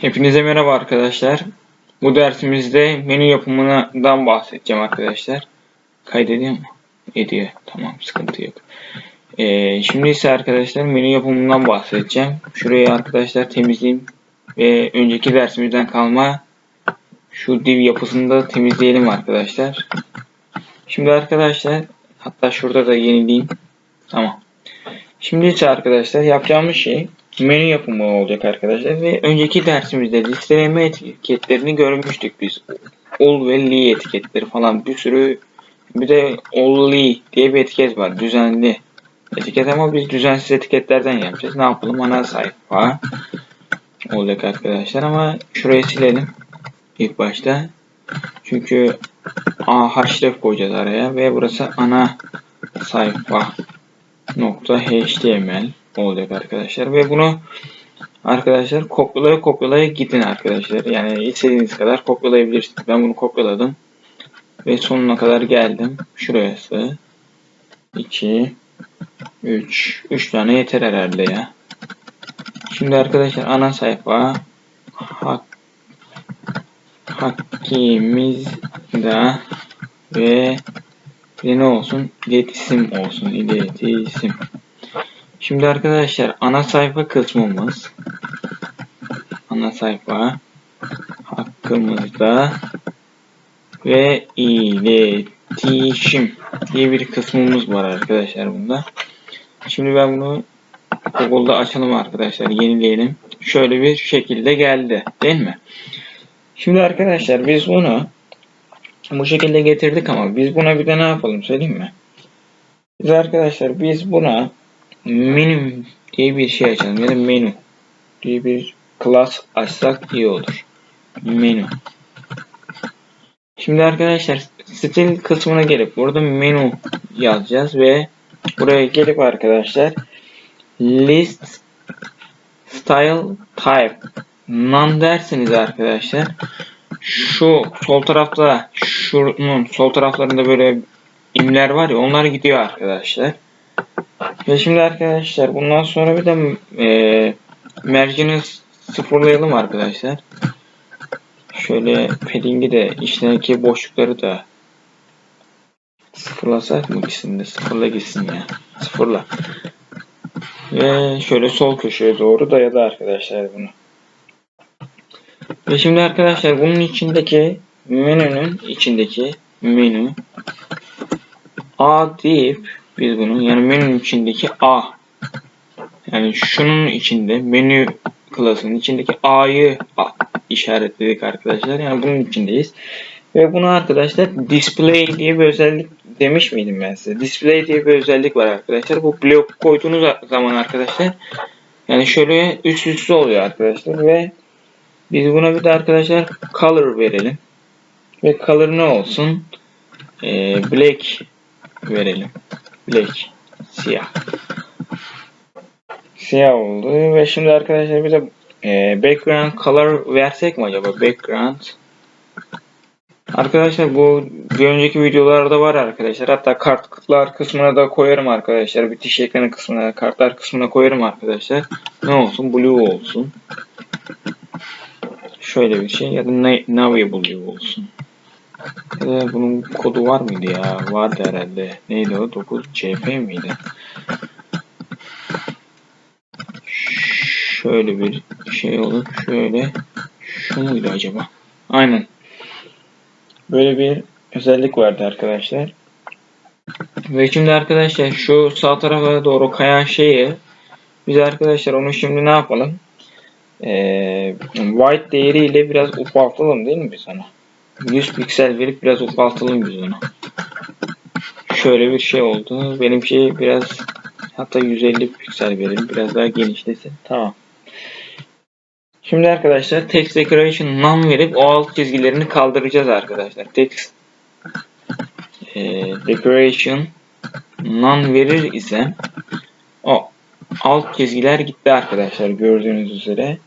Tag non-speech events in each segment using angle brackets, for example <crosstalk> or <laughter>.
Hepinize merhaba arkadaşlar. Bu dersimizde menü yapımından bahsedeceğim arkadaşlar. Kaydediyor mu? Ediyor. Tamam sıkıntı yok. Ee, şimdi ise arkadaşlar menü yapımından bahsedeceğim. Şurayı arkadaşlar temizleyeyim. Ve önceki dersimizden kalma şu div yapısını da temizleyelim arkadaşlar. Şimdi arkadaşlar hatta şurada da yenileyim. Tamam. Şimdi ise arkadaşlar yapacağımız şey menü yapımı olacak arkadaşlar ve önceki dersimizde listeleme etiketlerini görmüştük biz. All ve Lee etiketleri falan bir sürü bir de All Lee diye bir etiket var. Düzenli etiket ama biz düzensiz etiketlerden yapacağız. Ne yapalım? Ana sayfa olacak arkadaşlar ama şurayı silelim ilk başta. Çünkü A href koyacağız araya ve burası ana sayfa nokta html olacak arkadaşlar. Ve bunu arkadaşlar kopyalaya kopyalaya gidin arkadaşlar. Yani istediğiniz kadar kopyalayabilirsiniz ben bunu kopyaladım ve sonuna kadar geldim. Şurası. 2 3 3 tane yeter herhalde ya. Şimdi arkadaşlar ana sayfa. Hak hakkimizde ve bir ne olsun? İletişim olsun iletişim Şimdi arkadaşlar ana sayfa kısmımız ana sayfa hakkımızda ve iletişim diye bir kısmımız var arkadaşlar bunda. Şimdi ben bunu Google'da açalım arkadaşlar yenileyelim. Şöyle bir şekilde geldi değil mi? Şimdi arkadaşlar biz bunu bu şekilde getirdik ama biz buna bir de ne yapalım söyleyeyim mi? Biz arkadaşlar biz buna menü diye bir şey açalım ya da menü diye bir class açsak iyi olur. Menü. Şimdi arkadaşlar stil kısmına gelip burada menü yazacağız ve buraya gelip arkadaşlar list style type none derseniz arkadaşlar şu sol tarafta şunun sol taraflarında böyle imler var ya onlar gidiyor arkadaşlar. Ve şimdi arkadaşlar bundan sonra bir de e, mercini sıfırlayalım arkadaşlar. Şöyle padding'i de içindeki boşlukları da sıfırlasak mı ikisini de sıfırla gitsin ya. Sıfırla. Ve şöyle sol köşeye doğru dayadı arkadaşlar bunu. Ve şimdi arkadaşlar bunun içindeki menünün içindeki menü A deyip biz bunun yani menünün içindeki A yani şunun içinde menü klasının içindeki A'yı işaretledik arkadaşlar. Yani bunun içindeyiz. Ve bunu arkadaşlar display diye bir özellik demiş miydim ben size? Display diye bir özellik var arkadaşlar. Bu blok koyduğunuz zaman arkadaşlar yani şöyle üst üste oluyor arkadaşlar ve biz buna bir de arkadaşlar color verelim. Ve color ne olsun? Ee, black verelim. Black. Siyah. Siyah oldu. Ve şimdi arkadaşlar bize e, background color versek mi acaba? Background. Arkadaşlar bu bir önceki videolarda var arkadaşlar. Hatta kartlar kısmına da koyarım arkadaşlar. Bitiş ekranı kısmına, kartlar kısmına koyarım arkadaşlar. Ne olsun? Blue olsun. Şöyle bir şey ya da Navy Blue olsun. Ee, bunun kodu var mıydı ya? Vardı herhalde. Neydi o? 9 CP miydi? Şöyle bir şey olup şöyle şu muydu acaba? Aynen. Böyle bir özellik vardı arkadaşlar. Ve şimdi arkadaşlar şu sağ tarafa doğru kayan şeyi biz arkadaşlar onu şimdi ne yapalım? Ee, white değeriyle biraz ufaltalım değil mi biz ona? 100 piksel verip biraz ufaltalım biz onu. Şöyle bir şey oldu. Benim şey biraz hatta 150 piksel verelim. Biraz daha genişlesin. Tamam. Şimdi arkadaşlar text decoration none verip o alt çizgilerini kaldıracağız arkadaşlar. Text e, decoration none verir ise o alt çizgiler gitti arkadaşlar gördüğünüz üzere.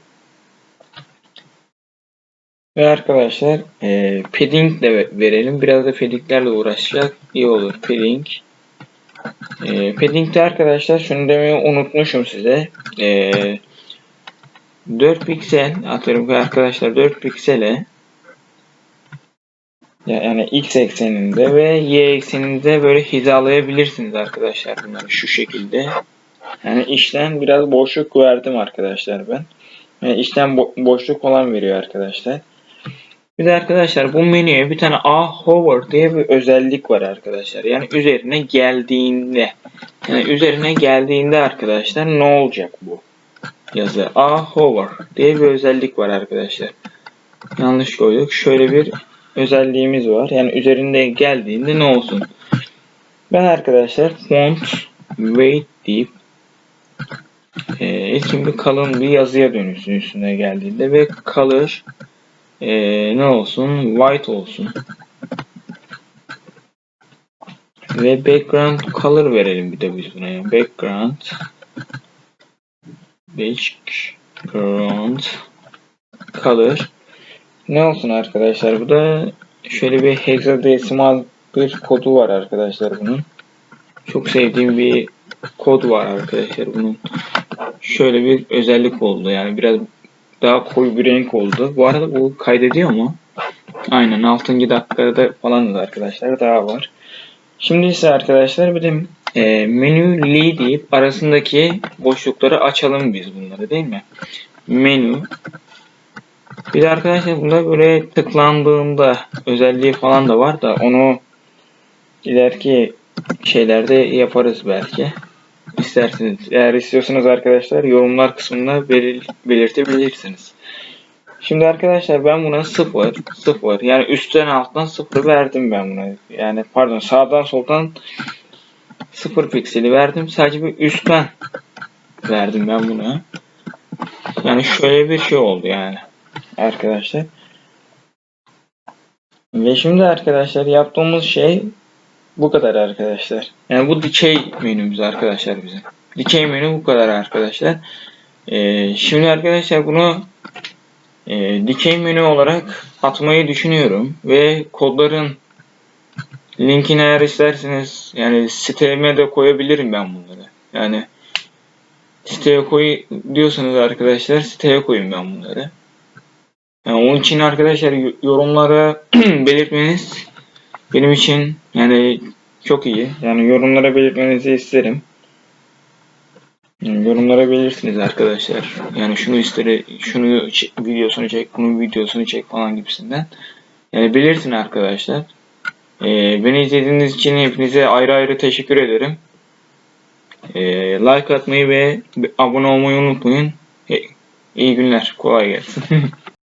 Ve arkadaşlar e, padding de verelim. Biraz da paddinglerle uğraşacak. iyi olur. Padding. E, padding'de arkadaşlar şunu demeyi unutmuşum size. E, 4 piksel atıyorum ki arkadaşlar 4 piksele ya- yani x ekseninde ve y ekseninde böyle hizalayabilirsiniz arkadaşlar bunları şu şekilde. Yani işten biraz boşluk verdim arkadaşlar ben. Yani işten bo- boşluk olan veriyor arkadaşlar. Bir de arkadaşlar bu menüye bir tane A hover diye bir özellik var arkadaşlar. Yani üzerine geldiğinde yani üzerine geldiğinde arkadaşlar ne olacak bu yazı? A hover diye bir özellik var arkadaşlar. Yanlış koyduk. Şöyle bir özelliğimiz var. Yani üzerinde geldiğinde ne olsun? Ben arkadaşlar font weight deyip e, ilkin bir kalın bir yazıya dönüşsün üstüne geldiğinde ve color e, ne olsun? White olsun. <laughs> Ve background color verelim bir de biz buna. Yani background background color ne olsun arkadaşlar? Bu da şöyle bir hexadesimal bir kodu var arkadaşlar bunun. Çok sevdiğim bir kod var arkadaşlar bunun. Şöyle bir özellik oldu. Yani biraz daha koyu bir renk oldu. Bu arada bu kaydediyor mu? Aynen 6. dakikada falanız arkadaşlar. Daha var. Şimdi ise arkadaşlar bir de e, menü deyip arasındaki boşlukları açalım biz bunları değil mi? Menü bir de arkadaşlar bunda böyle tıklandığında özelliği falan da var da onu ileriki şeylerde yaparız belki. İsterseniz. Eğer istiyorsanız arkadaşlar yorumlar kısmında belir belirtebilirsiniz. Şimdi arkadaşlar ben buna 0 0 yani üstten alttan 0 verdim ben buna. Yani pardon sağdan soldan 0 pikseli verdim. Sadece bir üstten verdim ben buna. Yani şöyle bir şey oldu yani arkadaşlar. Ve şimdi arkadaşlar yaptığımız şey bu kadar arkadaşlar. Yani bu dikey menümüz arkadaşlar bizim. Dikey menü bu kadar arkadaşlar. Ee, şimdi arkadaşlar bunu e, dikey menü olarak atmayı düşünüyorum. Ve kodların linkini eğer isterseniz yani siteme de koyabilirim ben bunları. Yani siteye koy diyorsanız arkadaşlar siteye koyun ben bunları. Yani onun için arkadaşlar yorumlara <clears throat> belirtmeniz benim için yani çok iyi. Yani yorumlara belirtmenizi isterim. Yorumlara belirtiniz arkadaşlar. Yani şunu istere, şunu ç- videosunu çek, bunun videosunu çek falan gibisinden. Yani belirtin arkadaşlar. Ee, beni izlediğiniz için hepinize ayrı ayrı teşekkür ederim. Ee, like atmayı ve abone olmayı unutmayın. İyi günler. Kolay gelsin. <laughs>